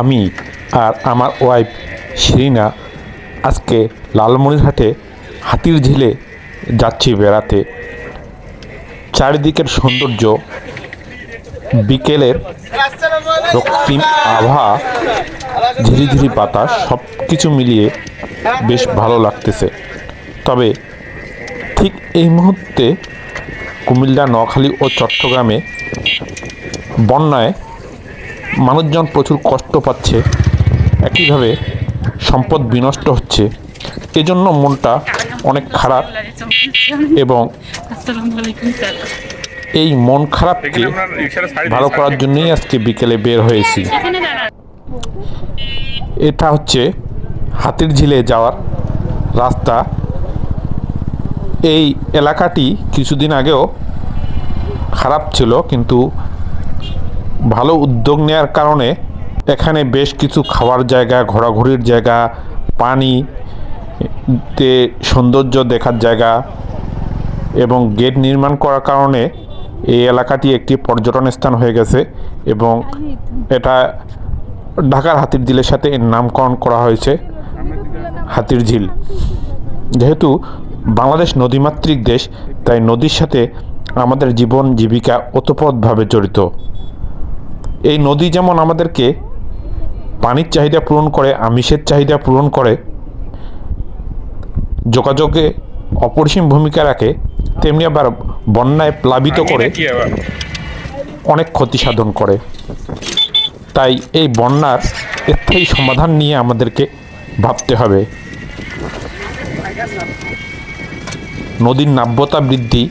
আমি আর আমার ওয়াইফ শিরিনা আজকে লালমনিরহাটে হাতির ঝিলে যাচ্ছি বেড়াতে। চারিদিকের সৌন্দর্য, বিকেলের রক্তিম আভা ঝিরিঝিরি বাতাস সব কিছু মিলিয়ে বেশ ভালো লাগতেছে। তবে ঠিক এই মুহূর্তে কুমিল্লা, নোয়াখালী ও চট্টগ্রামে বন্যায় মানুষজন প্রচুর কষ্ট পাচ্ছে একইভাবে সম্পদ বিনষ্ট হচ্ছে। এজন্য মনটা অনেক খারাপ এবং এই মন খারাপকে ভালো করার জন্যই আজকে বিকেলে বের হয়েছি। এটা হচ্ছে হাতির ঝিলে যাওয়ার রাস্তা। এই এলাকাটি কিছুদিন আগেও খারাপ ছিল কিন্তু ভালো উদ্যোগ নেওয়ার কারণে এখানে বেশ কিছু খাওয়ার জায়গা, ঘোরাঘুরির জায়গা, পানি তে সৌন্দর্য দেখার জায়গা এবং গেট নির্মাণ করার কারণে এই এলাকাটি একটি পর্যটন স্থান হয়ে গেছে এবং এটা ঢাকার হাতির ঝিলের সাথে এর নামকরণ করা হয়েছে হাতির ঝিল যেহেতু বাংলাদেশ নদীমাতৃক দেশ, তাই নদীর সাথে আমাদের জীবন জীবিকা ওতপ্রোতভাবে জড়িত। এই নদী যেমন আমাদেরকে পানির চাহিদা পূরণ করে আমিষের চাহিদা পূরণ করে যোগাযোগে অপরিসীম ভূমিকা রাখে তেমনি আবার বন্যায় প্লাবিত করে অনেক ক্ষতি সাধন করে। তাই এই বন্যার স্থায়ী সমাধান নিয়ে আমাদেরকে ভাবতে হবে। নদীর নাব্যতা বৃদ্ধি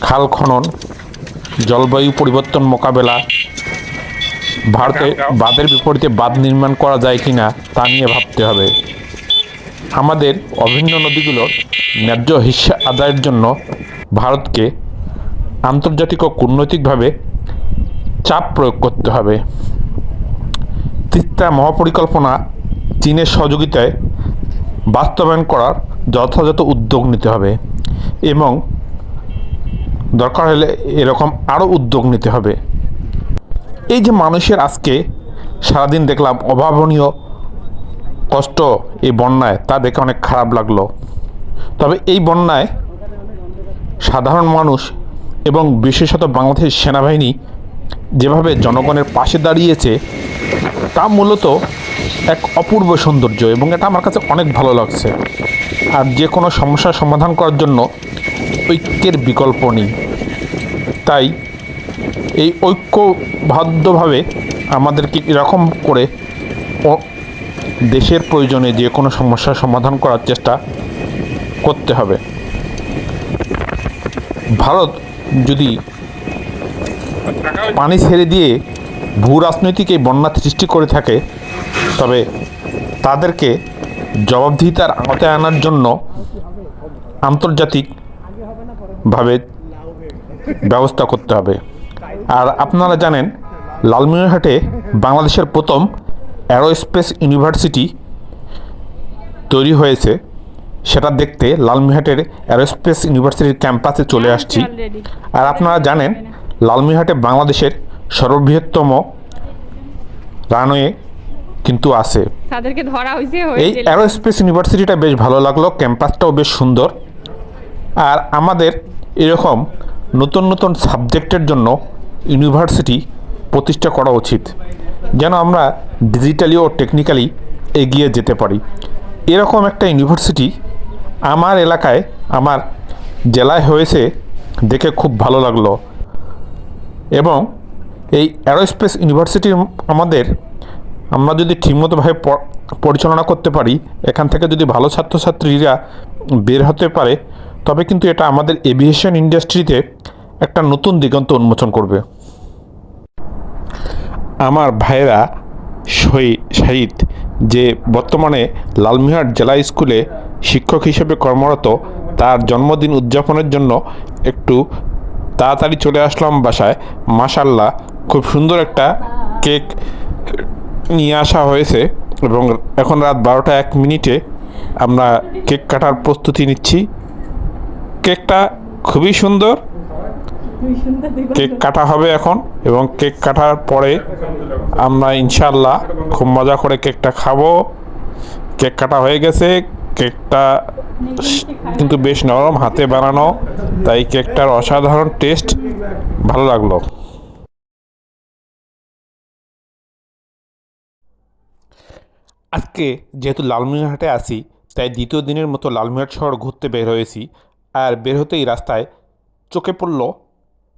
খাল খনন জলবায়ু পরিবর্তন মোকাবেলা ভারতে বাঁধের বিপরীতে বাঁধ নির্মাণ করা যায় কিনা তা নিয়ে ভাবতে হবে। আমাদের অভিন্ন নদীগুলোর ন্যায্য হিস্সা আদায়ের জন্য ভারতকে আন্তর্জাতিক ও কূটনৈতিকভাবে চাপ প্রয়োগ করতে হবে। তিস্তা মহাপরিকল্পনা চীনের সহযোগিতায় বাস্তবায়ন করার যথাযথ উদ্যোগ নিতে হবে এবং দরকার হলে এরকম আরও উদ্যোগ নিতে হবে। এই যে মানুষের আজকে সারাদিন দেখলাম অভাবনীয় কষ্ট এই বন্যায়, তা দেখে অনেক খারাপ লাগল। তবে এই বন্যায় সাধারণ মানুষ এবং বিশেষত বাংলাদেশ সেনাবাহিনী যেভাবে জনগণের পাশে দাঁড়িয়েছে, তা মূলত এক অপূর্ব সৌন্দর্য এবং এটা আমার কাছে অনেক ভালো লাগছে। আর যে কোনো সমস্যার সমাধান করার জন্য ঐক্যের বিকল্প নেই। তাই এই ঐক্যবদ্ধভাবে আমাদেরকে এরকম করে দেশের প্রয়োজনে যে কোনো সমস্যার সমাধান করার চেষ্টা করতে হবে। ভারত যদি পানি ছেড়ে দিয়ে ভূ রাজনৈতিক এই বন্যা সৃষ্টি করে থাকে, তবে তাদেরকে জবাবদিহিতার আওতায় আনার জন্য আন্তর্জাতিকভাবে ব্যবস্থা করতে হবে। আর আপনারা জানেন লালমিনহাটে বাংলাদেশের প্রথম অ্যারোস্পেস ইউনিভার্সিটি তৈরি হয়েছে। সেটা দেখতে লালমিনহাটের অ্যারোস্পেস ইউনিভার্সিটির ক্যাম্পাসে চলে আসছি। আর আপনারা জানেন লালমিনহাটে বাংলাদেশের সর্ববৃহত্তম রানওয়ে কিন্তু আছে। তাদেরকে ধরা হয়েছে এই অ্যারোস্পেস ইউনিভার্সিটিটা বেশ ভালো লাগল ক্যাম্পাসটাও বেশ সুন্দর। আর আমাদের এরকম নতুন নতুন সাবজেক্টের জন্য ইউনিভার্সিটি প্রতিষ্ঠা করা উচিত, যেন আমরা ডিজিটালি ও টেকনিক্যালি এগিয়ে যেতে পারি। এরকম একটা ইউনিভার্সিটি আমার এলাকায়, আমার জেলায় হয়েছে, দেখে খুব ভালো লাগল। এবং এই অ্যারোস্পেস ইউনিভার্সিটি আমাদের, আমরা যদি ঠিকমতোভাবে পরিচালনা করতে পারি, এখান থেকে যদি ভালো ছাত্রছাত্রীরা বের হতে পারে, তবে কিন্তু এটা আমাদের এভিয়েশন ইন্ডাস্ট্রিতে একটা নতুন দিগন্ত উন্মোচন করবে। আমার ভাইয়েরা শহীদ শাহিদ, যে বর্তমানে লালমিহাট জেলা স্কুলে শিক্ষক হিসেবে কর্মরত, তার জন্মদিন উদযাপনের জন্য একটু তাড়াতাড়ি চলে আসলাম বাসায়। মাশাল্লাহ খুব সুন্দর একটা কেক নিয়ে আসা হয়েছে এবং এখন রাত বারোটা এক মিনিটে আমরা কেক কাটার প্রস্তুতি নিচ্ছি। কেকটা খুবই সুন্দর কেক কাটা হবে এখন এবং কেক কাটার পরে আমরা ইনশাল্লাহ খুব মজা করে কেকটা খাব। কেক কাটা হয়ে গেছে, কেকটা কিন্তু বেশ নরম হাতে বানানো, তাই কেকটার অসাধারণ টেস্ট ভালো লাগল। আজকে যেহেতু লালমিনহাটে আছি, তাই দ্বিতীয় দিনের মতো লালমিনহাট শহর ঘুরতে বের হয়েছি, আর বের হতেই রাস্তায় চোখে পড়ল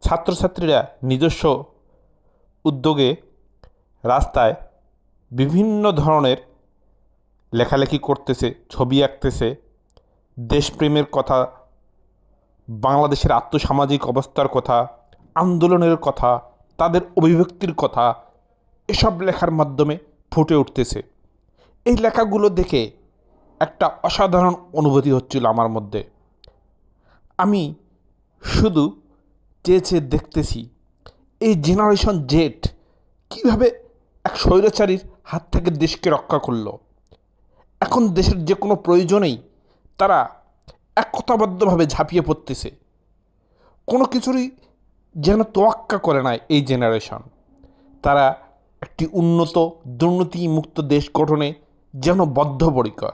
ছাত্রছাত্রীরা নিজস্ব উদ্যোগে রাস্তায় বিভিন্ন ধরনের লেখালেখি করতেছে, ছবি আঁকতেছে। দেশপ্রেমের কথা, বাংলাদেশের আত্মসামাজিক অবস্থার কথা, আন্দোলনের কথা, তাদের অভিব্যক্তির কথা, এসব লেখার মাধ্যমে ফুটে উঠতেছে। এই লেখাগুলো দেখে একটা অসাধারণ অনুভূতি হচ্ছিল আমার মধ্যে। আমি শুধু চেয়ে চেয়ে দেখতেছি। এই জেনারেশন জেট কীভাবে এক স্বৈরাচারীর হাত থেকে দেশকে রক্ষা করল? এখন দেশের যে কোনো প্রয়োজনেই তারা একতাবদ্ধভাবে ঝাঁপিয়ে পড়তেছে। কোনো কিছুরই যেন তোয়াক্কা করে না এই জেনারেশন তারা একটি উন্নত, দুর্নীতিমুক্ত দেশ গঠনে যেন বদ্ধপরিকর।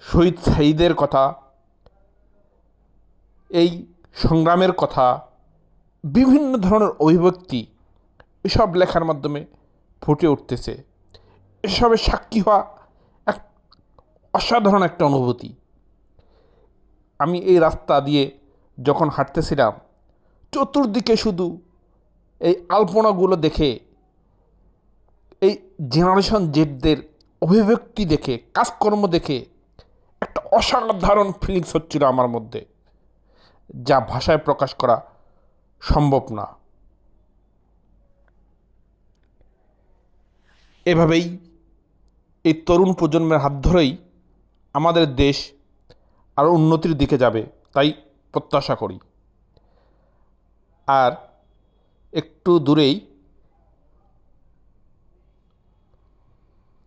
শহীদ সাইদের কথা এই সংগ্রামের কথা, বিভিন্ন ধরনের অভিব্যক্তি এসব লেখার মাধ্যমে ফুটে উঠতেছে। এসবের সাক্ষী হওয়া এক অসাধারণ একটা অনুভূতি। আমি এই রাস্তা দিয়ে যখন হাঁটতেছিলাম, চতুর্দিকে শুধু এই আলপনাগুলো দেখে, এই জেনারেশন জেডদের অভিব্যক্তি দেখে, কাজকর্ম দেখে একটা অসাধারণ ফিলিংস হচ্ছিল আমার মধ্যে। যা ভাষায় প্রকাশ করা সম্ভব না। এভাবেই এই তরুণ প্রজন্মের হাত ধরেই আমাদের দেশ আরও উন্নতির দিকে যাবে, তাই প্রত্যাশা করি। আর একটু দূরেই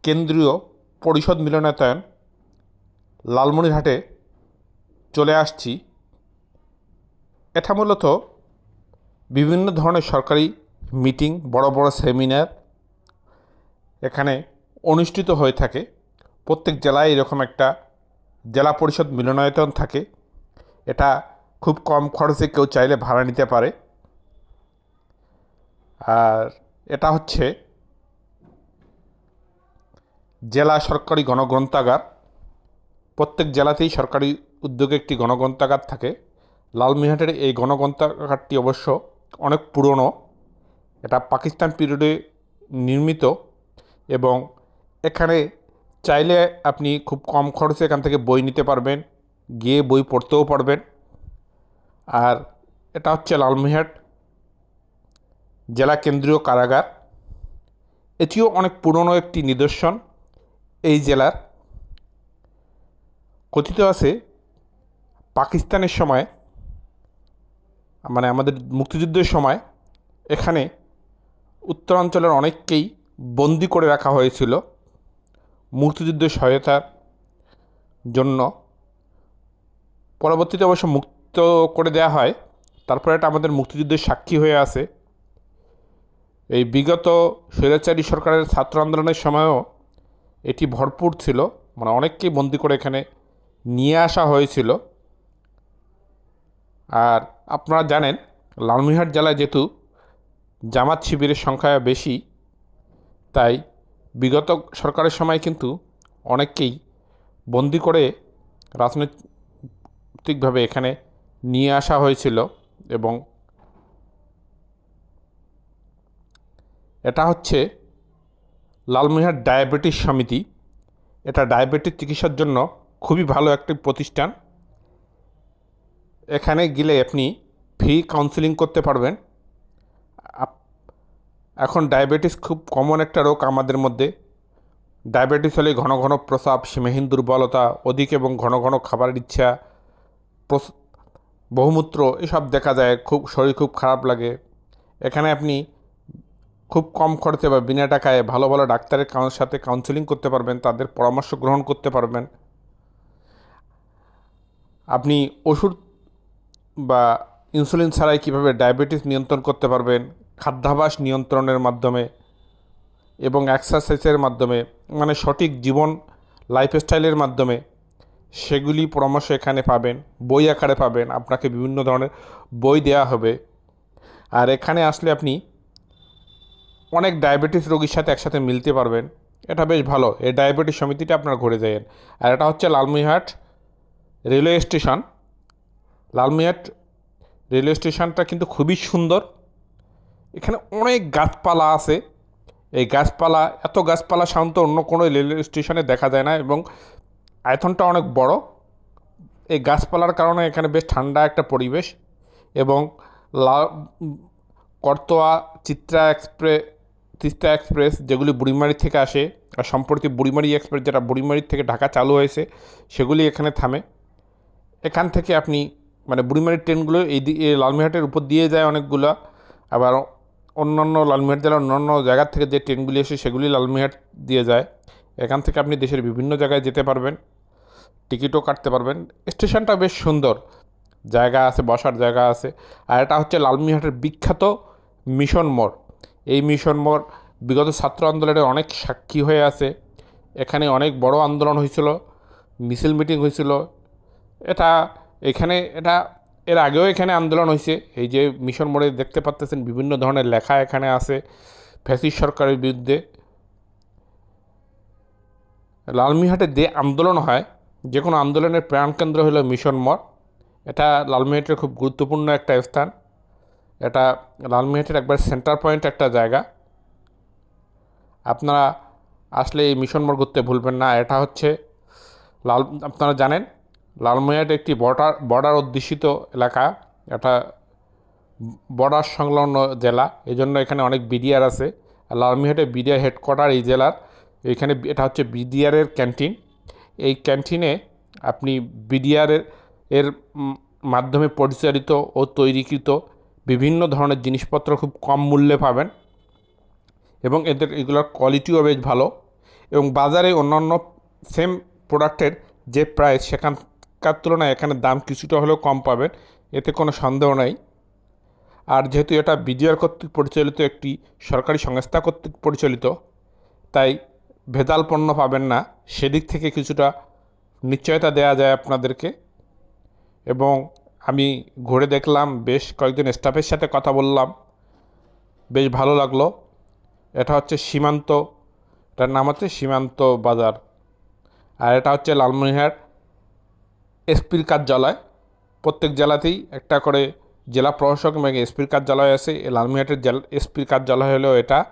কেন্দ্রীয় পরিষদ মিলনায়তন লালমনিরহাটে চলে আসছি। এটা মূলত বিভিন্ন ধরনের সরকারি মিটিং, বড় বড় সেমিনার এখানে অনুষ্ঠিত হয়ে থাকে। প্রত্যেক জেলায় এরকম একটা জেলা পরিষদ মিলনায়তন থাকে। এটা খুব কম খরচে কেউ চাইলে ভাড়া নিতে পারে। আর এটা হচ্ছে জেলা সরকারি গণগ্রন্থাগার। প্রত্যেক জেলাতেই সরকারি উদ্যোগে একটি গণগ্রন্থাগার থাকে। লালমিহাটের এই গণগ্রন্থাগারটি অবশ্য অনেক পুরনো। এটা পাকিস্তান পিরিয়ডে নির্মিত এবং এখানে চাইলে আপনি খুব কম খরচে এখান থেকে বই নিতে পারবেন, গিয়ে বই পড়তেও পারবেন। আর এটা হচ্ছে লালমিহাট জেলা কেন্দ্রীয় কারাগার। এটিও অনেক পুরনো একটি নিদর্শন এই জেলার। কথিত আছে, পাকিস্তানের সময় মানে আমাদের মুক্তিযুদ্ধের সময় এখানে উত্তরাঞ্চলের অনেককেই বন্দি করে রাখা হয়েছিল মুক্তিযুদ্ধের সহায়তার জন্য। পরবর্তীতে অবশ্য মুক্ত করে দেওয়া হয়। তারপরে এটা আমাদের মুক্তিযুদ্ধের সাক্ষী হয়ে আছে। এই বিগত স্বৈরাচারী সরকারের ছাত্র আন্দোলনের সময়ও এটি ভরপুর ছিল। মানে অনেককেই বন্দি করে এখানে নিয়ে আসা হয়েছিল। আর আপনারা জানেন, লালমিহাট জেলায় যেহেতু জামাত শিবিরের সংখ্যা বেশি, তাই বিগত সরকারের সময় কিন্তু অনেককেই বন্দি করে রাজনৈতিকভাবে এখানে নিয়ে আসা হয়েছিল এবং এটা হচ্ছে লালমিহাট ডায়াবেটিস সমিতি। এটা ডায়াবেটিস চিকিৎসার জন্য খুবই ভালো একটি প্রতিষ্ঠান। এখানে গেলে আপনি ফ্রি কাউন্সিলিং করতে পারবেন। এখন ডায়াবেটিস খুব কমন একটা রোগ আমাদের মধ্যে। ডায়াবেটিস হলে ঘন ঘন প্রস্রাব সীমাহীন দুর্বলতা, অধিক এবং ঘন ঘন খাবারের ইচ্ছা বহুমূত্র এসব দেখা যায়, খুব শরীর খুব খারাপ লাগে। এখানে আপনি খুব কম খরচে বা বিনা টাকায় ভালো ভালো ডাক্তারের সাথে কাউন্সেলিং করতে পারবেন, তাদের পরামর্শ গ্রহণ করতে পারবেন। আপনি ওষুধ বা ইনসুলিন ছাড়াই কীভাবে ডায়াবেটিস নিয়ন্ত্রণ করতে পারবেন, খাদ্যাভাস নিয়ন্ত্রণের মাধ্যমে এবং এক্সারসাইজের মাধ্যমে মানে সঠিক জীবন লাইফস্টাইলের মাধ্যমে, সেগুলি পরামর্শ এখানে পাবেন, বই আকারে পাবেন, আপনাকে বিভিন্ন ধরনের বই দেওয়া হবে। আর এখানে আসলে আপনি অনেক ডায়াবেটিস রোগীর সাথে একসাথে মিলতে পারবেন, এটা বেশ ভালো, এই ডায়াবেটিস সমিতিটা আপনার ঘুরে যাবেন আর এটা হচ্ছে Lalmonirhat railway station. Lalmonirhat railway স্টেশনটা কিন্তু খুবই সুন্দর। এখানে অনেক গাছপালা আছে। এই গাছপালা, এত গাছপালা সাধারণত অন্য কোনো রেলওয়ে স্টেশনে দেখা যায় না এবং আয়তনটা অনেক বড়। এই গাছপালার কারণে এখানে বেশ ঠান্ডা একটা পরিবেশ এবং লা করতোয়া চিত্রা এক্সপ্রে তিস্তা এক্সপ্রেস যেগুলি বুড়িমারি থেকে আসে আর সম্প্রতি বুড়িমারি এক্সপ্রেস যেটা বুড়িমারি থেকে ঢাকা চালু হয়েছে, সেগুলি এখানে থামে। এখান থেকে আপনি মানে বুড়িমারির ট্রেনগুলো এই দিকে লালমিহাটের উপর দিয়ে যায় অনেকগুলো। আবার অন্যান্য লালমিহাট জেলার অন্যান্য জায়গার থেকে যে ট্রেনগুলি এসে সেগুলি লালমিহাট দিয়ে যায়। এখান থেকে আপনি দেশের বিভিন্ন জায়গায় যেতে পারবেন, টিকিটও কাটতে পারবেন। স্টেশনটা বেশ সুন্দর, জায়গা আছে, বসার জায়গা আছে। আর এটা হচ্ছে লালমিহাটের বিখ্যাত মিশন মোড়। এই মিশন মোড় বিগত ছাত্র আন্দোলনের অনেক সাক্ষী হয়ে আছে। এখানে অনেক বড় আন্দোলন হয়েছিল, মিছিল মিটিং হয়েছিল। এটা এখানে এটা, এর আগেও এখানে আন্দোলন হয়েছে এই যে মিশন মোড়ে দেখতে পাচ্তেছেন বিভিন্ন ধরনের লেখা এখানে আছে ফ্যাসিস সরকারের বিরুদ্ধে। লালমিহাটে যে আন্দোলন হয়, যে কোনো আন্দোলনের প্রাণকেন্দ্র হলো মিশন মোড়। এটা লালমিহাটের খুব গুরুত্বপূর্ণ একটা স্থান। এটা লালমিহাটের একবার সেন্টার পয়েন্ট একটা জায়গা। আপনারা আসলে এই মিশন মোড় ঘুরতে ভুলবেন না। এটা হচ্ছে লাল, আপনারা জানেন লালমিহাট একটি বর্ডার বর্ডার অধ্যুষিত এলাকা। এটা বর্ডার সংলগ্ন জেলা। এই জন্য এখানে অনেক বিডিআর আছে। আর লালমিহাটে বিডিআর হেডকোয়ার্টার এই জেলার। এখানে এটা হচ্ছে বিডিআরের ক্যান্টিন। এই ক্যান্টিনে আপনি বিডিআরের এর মাধ্যমে পরিচালিত ও তৈরিকৃত বিভিন্ন ধরনের জিনিসপত্র খুব কম মূল্যে পাবেন। এবং এদের, এগুলোর কোয়ালিটিও বেশ ভালো। এবং বাজারে অন্যান্য সেম প্রোডাক্টের যে প্রাইস সেখানকার তুলনায় এখানে দাম কিছুটা হলেও কম পাবেন, এতে কোনো সন্দেহ নেই। আর যেহেতু এটা বিডিআর কর্তৃক পরিচালিত একটি সরকারি সংস্থা কর্তৃক পরিচালিত, তাই ভেজাল পণ্য পাবেন না, সেদিক থেকে কিছুটা নিশ্চয়তা দেওয়া যায় আপনাদেরকে। এবং আমি ঘুরে দেখলাম, বেশ কয়েকজন স্টাফের সাথে কথা বললাম, বেশ ভালো লাগল। এটা হচ্ছে সীমান্ত, এটার নাম হচ্ছে সীমান্ত বাজার। আর এটা হচ্ছে লালমনিরহাট এসপির কার্যালয়। প্রত্যেক জেলাতেই একটা করে জেলা প্রশাসক এবং এসপির কার্যালয় আছে। লালমিহাটের জেলা এসপির কার্যালয় হলেও এটা।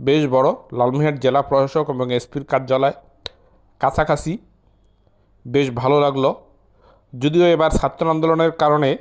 বেশ বড় লালমিহাট জেলা প্রশাসক এবং এসপির কার্যালয়। কাছাকাছি। বেশ ভালো লাগল। যদিও এবার ছাত্র আন্দোলনের কারণে